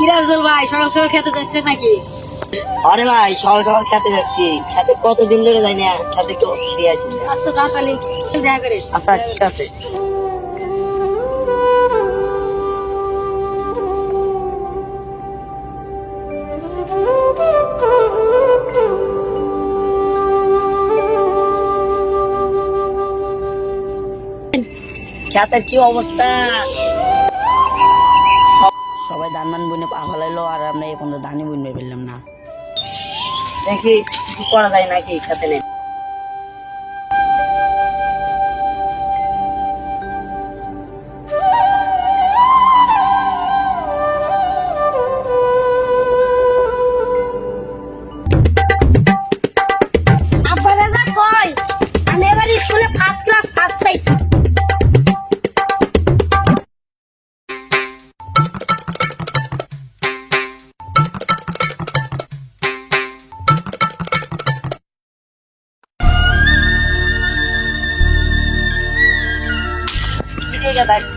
সকাল সকাল খেতে যাচ্ছে নাকি? আরে ভাই সকাল সকাল খেতে যাচ্ছি। খেতে কতদিন ধরে যাই না খেতে একটু ওষুধ দিয়ে আসি। আচ্ছা তাড়াতাড়ি দেখা করিস আচ্ছা ঠিক আছে। খেতের কি অবস্থা? সবাই ধান মান বুনে পা ফেলাইলো আর আমরা এখন তো ধানই বুনবে ফেললাম না। দেখি কিছু করা যায় নাকি খাতে নেই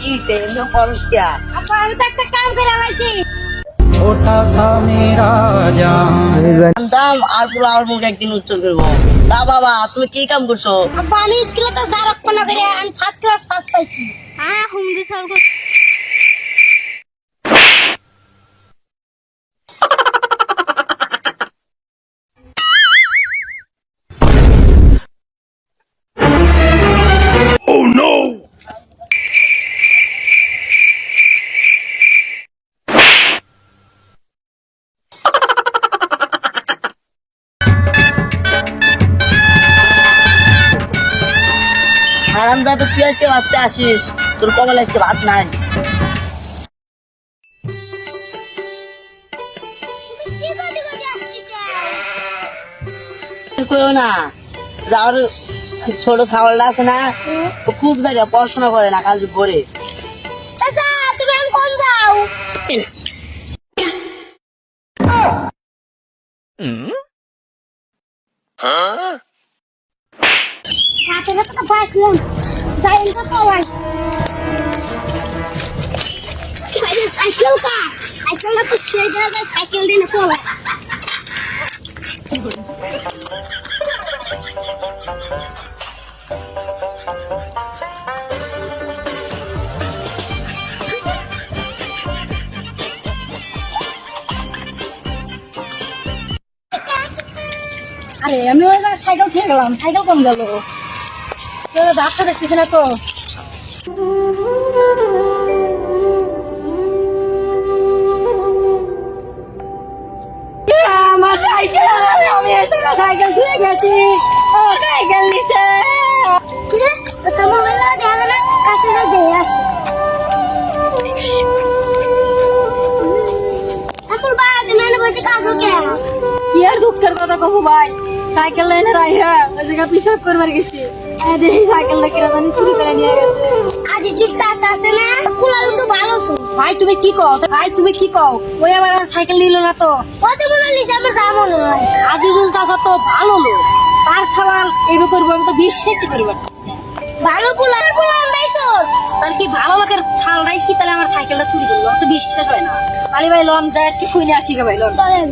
কি খরচ আমি তো একটা কাম করে আলাইছি। জানতাম আর পুরো আমার মুখে একদিন উত্তর করব। তা বাবা তুমি কি কাম করছ? আব্বা আমি স্কুলে তো যা রক্ষণা করে আমি ফার্স্ট ক্লাস ফার্স্ট পাইছি। হ্যাঁ হুমদি সব হারাম দা তো তুই আজকে ভাবতে আসিস? তোর কপালে আজকে ভাত নাই। না যার ছোট ছাগলটা আছে না ও খুব জায়গা পড়াশোনা করে না কাল করে চাচা তুমি আমি কোন যাও হাতে তো পাইছিলাম যাই না পাওয়াই সাইকেল কা সাইকেলটা তো দেওয়া যায় সাইকেল দিয়ে পাওয়াই আরে, আমি ওই সাইকেল ছেড়ে গেলাম, সাইকেল কম গেল। ডাক্তার দেখতেছি না তো। আমার সাইকেল আমি একটা সাইকেল ছুঁয়ে গেছি। সাইকেল নিচে। সামনে বেলা দেখা না? কাছে দিয়ে আসে। সামুর বাবা তুমি এনে বসে কাজু কে? আর দুঃখের কথা কবো ভাই? সাইকেল লাইনে রাইহা পিসাব করবার গেছি। এই সাইকেলটা কিনা জানি চুরি করে নিয়ে গেছে। আজ জুট চাষ আছে না? কুলাল তো ভালো ভাই তুমি কি কও? ভাই তুমি কি কও? ওই আবার আমার সাইকেল নিল না তো। কত মনে লিছে আমার যা মনে হয়। আজিজুল চাচা তো ভালো লোক। তার সওয়াল এইভাবে করব আমি তো বিশ্বাসই করি না। ভালো কুলাল কুলাল নাইছো তার কি ভালো লোকের ছাড়াই কি তাহলে আমার সাইকেলটা চুরি করল? তো বিশ্বাস হয় না। আলি ভাই লন যায় একটু শুনে আসি গে ভাই লন। চলেন।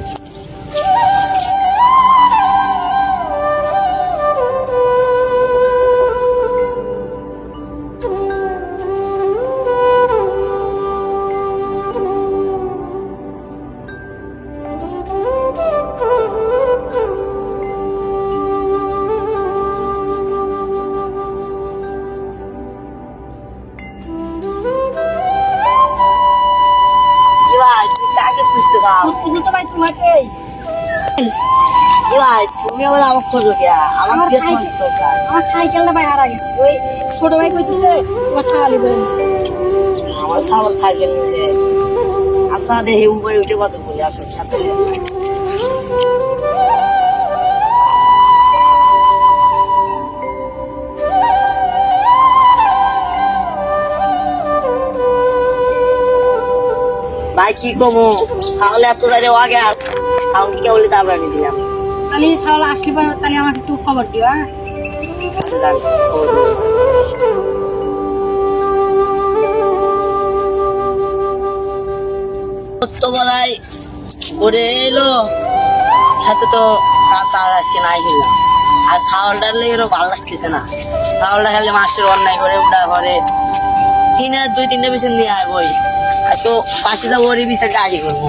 কাকে খুঁজতে পাও বুঝতেছি তো ভাই তোমাকে কি ভাই তুমি আবার আমার খোঁজো গিয়া। আমার সাইকেল- আমার সাইকেলটা ভাই হারা গেছে। ওই ছোট ভাই কইতেছে তোমার খালি করে দিচ্ছে আমার সাবার সাইকেল নিছে। আশা দেখে উপরে উঠে কত করে আসো সাথে। ভাই কি কমো? ছাগল এত আগে আস ছাগল কে বলে তারপরে আমি দিলাম তাহলে সাওয়াল আসলে পরে তাহলে আমাকে একটু খবর দিও হ্যাঁ? দাঁড়ান, খবর দিবো। সত্য বলাই ওরে এলো। সাথে তো আর আজকে নাই আর ছাগলটার লেগে ভালো লাগতেছে না। ছাগলটা খালি মাসের অন্যায় করে উঠা করে তিন আর দুই তিনটা পিছন দিয়ে আয় বই। তো পাশে যাব ওর বিচারটা আগে করব।